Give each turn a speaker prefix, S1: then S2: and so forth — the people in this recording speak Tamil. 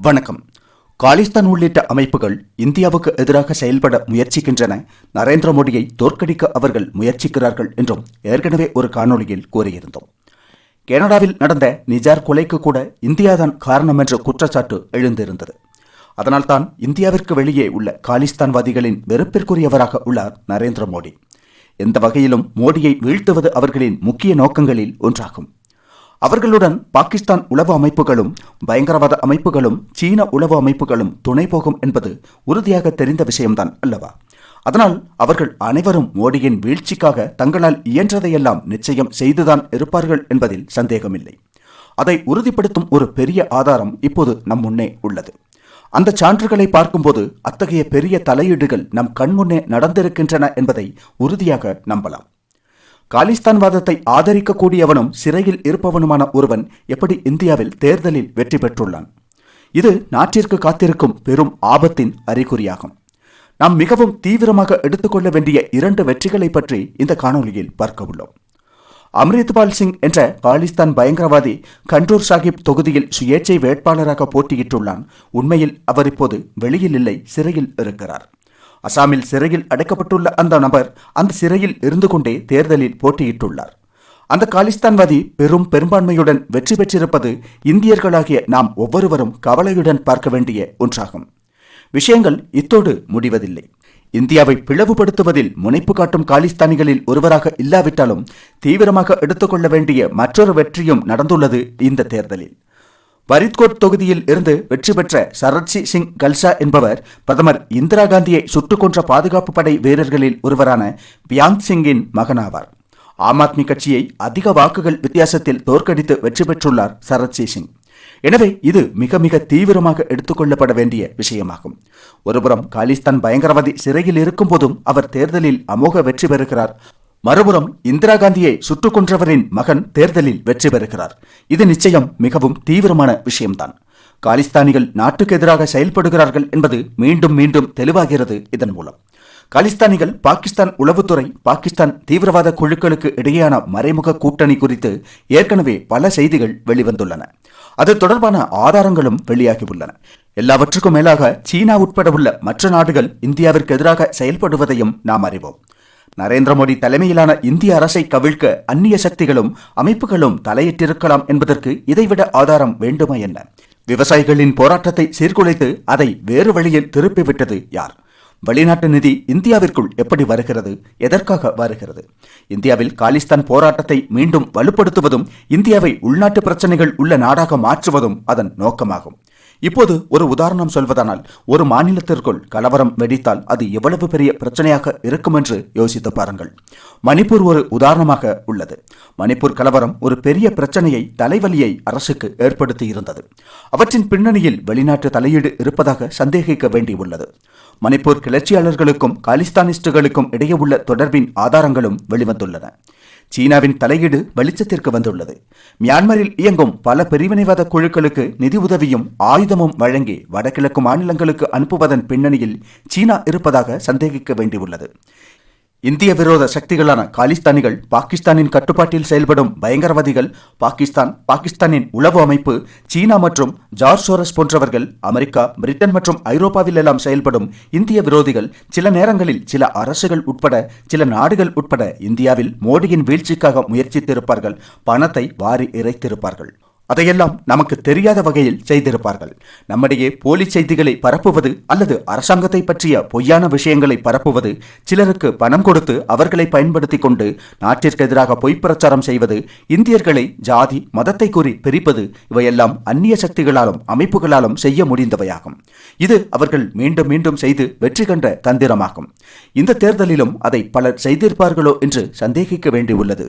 S1: வணக்கம். காலிஸ்தான் உள்ளிட்ட அமைப்புகள் இந்தியாவுக்கு எதிராக செயல்பட முயற்சிக்கின்றன. நரேந்திர மோடியை தோற்கடிக்க அவர்கள் முயற்சிக்கிறார்கள் என்றும் ஏற்கனவே ஒரு காணொளியில் கூறியிருந்தோம். கனடாவில் நடந்த நிஜார் கொலைக்கு கூட இந்தியாதான் காரணம் என்ற குற்றச்சாட்டு எழுந்திருந்தது. அதனால்தான் இந்தியாவிற்கு வெளியே உள்ள காலிஸ்தான்வாதிகளின் வெறுப்பிற்குரியவராக உள்ளார் நரேந்திர மோடி. எந்த வகையிலும் மோடியை வீழ்த்துவது அவர்களின் முக்கிய நோக்கங்களில் ஒன்றாகும். அவர்களுடன் பாகிஸ்தான் உளவு அமைப்புகளும் பயங்கரவாத அமைப்புகளும் சீன உளவு அமைப்புகளும் துணை போகும் என்பது உறுதியாக தெரிந்த விஷயம்தான் அல்லவா? அதனால் அவர்கள் அனைவரும் மோடியின் வீழ்ச்சிக்காக தங்களால் இயன்றதையெல்லாம் நிச்சயம் செய்துதான் இருப்பார்கள் என்பதில் சந்தேகமில்லை. அதை உறுதிப்படுத்தும் ஒரு பெரிய ஆதாரம் இப்போது நம் முன்னே உள்ளது. அந்த சான்றுகளை பார்க்கும்போது அத்தகைய பெரிய தலையீடுகள் நம் கண்முன்னே நடந்திருக்கின்றன என்பதை உறுதியாக நம்பலாம். காலிஸ்தான்வாதத்தை ஆதரிக்கக்கூடியவனும் சிறையில் இருப்பவனுமான ஒருவன் எப்படி இந்தியாவில் தேர்தலில் வெற்றி பெற்றுள்ளான்? இது நாட்டிற்கு காத்திருக்கும் பெரும் ஆபத்தின் அறிகுறியாகும். நாம் மிகவும் தீவிரமாக எடுத்துக்கொள்ள வேண்டிய இரண்டு வெற்றிகளை பற்றி இந்த காணொலியில் பார்க்க உள்ளோம். அம்ரித்பால் சிங் என்ற காலிஸ்தான் பயங்கரவாதி கண்டூர் சாஹிப் தொகுதியில் சுயேட்சை வேட்பாளராக போட்டியிட்டுள்ளான். உண்மையில் அவர் இப்போது வெளியில் இல்லை சிறையில் இருக்கிறார். அசாமில் சிறையில் அடைக்கப்பட்டுள்ள அந்த நபர் அந்த சிறையில் இருந்து கொண்டே தேர்தலில் போட்டியிட்டுள்ளார். அந்த காலிஸ்தான்வாதி பெரும் பெரும்பான்மையுடன் வெற்றி பெற்றிருப்பது இந்தியர்களாகிய நாம் ஒவ்வொருவரும் கவலையுடன் பார்க்க வேண்டிய ஒன்றாகும். விஷயங்கள் இத்தோடு முடிவதில்லை. இந்தியாவை பிளவுபடுத்துவதில் முனைப்பு காட்டும் காலிஸ்தானிகளில் ஒருவராக இல்லாவிட்டாலும் தீவிரமாக எடுத்துக்கொள்ள வேண்டிய மற்றொரு வெற்றியும் நடந்துள்ளது இந்த தேர்தலில். பரித்கோட் தொகுதியில் இருந்து வெற்றி பெற்ற சரத்சி சிங் கல்சா என்பவர் பிரதமர் இந்திரா காந்தியை சுட்டுக் கொன்ற பாதுகாப்பு படை வீரர்களில் ஒருவரான பியாங் சிங்கின் மகனாவார். ஆம் ஆத்மி கட்சியை அதிக வாக்குகள் வித்தியாசத்தில் தோற்கடித்து வெற்றி பெற்றுள்ளார் சரத்சி சிங். எனவே இது மிக மிக தீவிரமாக எடுத்துக்கொள்ளப்பட வேண்டிய விஷயமாகும். ஒருபுறம் காலிஸ்தான் பயங்கரவாதி சிறையில் இருக்கும் போதும் அவர் தேர்தலில் அமோக வெற்றி பெறுகிறார். மறுபுறம் இந்திரா காந்தியை சுட்டுக் கொன்றவரின் மகன் தேர்தலில் வெற்றி பெறுகிறார். இது நிச்சயம் மிகவும் தீவிரமான விஷயம்தான். காலிஸ்தானிகள் நாட்டுக்கு எதிராக செயல்படுகிறார்கள் என்பது மீண்டும் மீண்டும் தெளிவாகிறது இதன் மூலம். காலிஸ்தானிகள் பாகிஸ்தான் உளவுத்துறை பாகிஸ்தான் தீவிரவாத குழுக்களுக்கு இடையேயான மறைமுக கூட்டணி குறித்து ஏற்கனவே பல செய்திகள் வெளிவந்துள்ளன. அது தொடர்பான ஆதாரங்களும் வெளியாகியுள்ளன. எல்லாவற்றுக்கும் மேலாக சீனா உட்பட உள்ள மற்ற நாடுகள் இந்தியாவிற்கு எதிராக செயல்படுவதையும் நாம் அறிவோம். நரேந்திர மோடி தலைமையிலான இந்திய அரசை கவிழ்க்க அந்நிய சக்திகளும் அமைப்புகளும் தலையிட்டிருக்கலாம் என்பதற்கு இதைவிட ஆதாரம் வேண்டுமா என்ன? விவசாயிகளின் போராட்டத்தை சீர்குலைத்து அதை வேறு வழியில் திருப்பிவிட்டது யார்? வெளிநாட்டு நிதி இந்தியாவிற்குள் எப்படி வருகிறது? எதற்காக வருகிறது? இந்தியாவில் காலிஸ்தான் போராட்டத்தை மீண்டும் வலுப்படுத்துவதும் இந்தியாவை உள்நாட்டு பிரச்சனைகள் உள்ள நாடாக மாற்றுவதும் அதன் நோக்கமாகும். இப்போது ஒரு உதாரணம் சொல்வதானால் ஒரு மாநிலத்திற்குள் கலவரம் வெடித்தால் அது எவ்வளவு பெரிய பிரச்சனையாக இருக்கும் என்று யோசித்து பாருங்கள். மணிப்பூர் ஒரு உதாரணமாக உள்ளது. மணிப்பூர் கலவரம் ஒரு பெரிய பிரச்சனையை தலைவலியை அரசுக்கு ஏற்படுத்தி இருந்தது. அவற்றின் பின்னணியில் வெளிநாட்டு தலையீடு இருப்பதாக சந்தேகிக்க வேண்டியுள்ளது மணிப்பூர் கிளர்ச்சியாளர்களுக்கும் காலிஸ்தானிஸ்டுகளுக்கும் இடையே உள்ள தொடர்பின் ஆதாரங்களும் வெளிவந்துள்ளன. சீனாவின் தலையீடு வெளிச்சத்திற்கு வந்துள்ளது. மியான்மரில் இயங்கும் பல பிரிவினைவாத குழுக்களுக்கு நிதி உதவியும் ஆயுதமும் வழங்கி வடகிழக்கு மாநிலங்களுக்கு அனுப்புவதன் பின்னணியில் சீனா இருப்பதாக சந்தேகிக்க வேண்டியுள்ளது. இந்திய விரோத சக்திகளான காலிஸ்தானிகள் பாகிஸ்தானின் கட்டுப்பாட்டில் செயல்படும் பயங்கரவாதிகள் பாகிஸ்தான் பாகிஸ்தானின் உளவு அமைப்பு சீனா மற்றும் ஜார்ஜ் சோரஸ் போன்றவர்கள் அமெரிக்கா பிரிட்டன் மற்றும் ஐரோப்பாவில் எல்லாம் செயல்படும் இந்திய விரோதிகள் சில நேரங்களில் சில அரசுகள் உட்பட சில நாடுகள் உட்பட இந்தியாவில் மோடியின் வீழ்ச்சிக்காக முயற்சித்திருப்பார்கள் பணத்தை வாரி இறைத்திருப்பார்கள். அதையெல்லாம் நமக்கு தெரியாத வகையில் செய்திருப்பார்கள். நம்மிடையே போலி செய்திகளை பரப்புவது அல்லது அரசாங்கத்தை பற்றிய பொய்யான விஷயங்களை பரப்புவது சிலருக்கு பணம் கொடுத்து அவர்களை பயன்படுத்தி கொண்டு நாட்டிற்கு எதிராக பொய்ப்பிரச்சாரம் செய்வது இந்தியர்களை ஜாதி மதத்தை கூறி பிரிப்பது இவையெல்லாம் அந்நிய சக்திகளாலும் அமைப்புகளாலும் செய்ய முடிந்தவையாகும். இது அவர்கள் மீண்டும் மீண்டும் செய்து வெற்றி கண்ட தந்திரமாகும். இந்த தேர்தலிலும் அதை பலர் செய்திருப்பார்களோ என்று சந்தேகிக்க வேண்டியுள்ளது.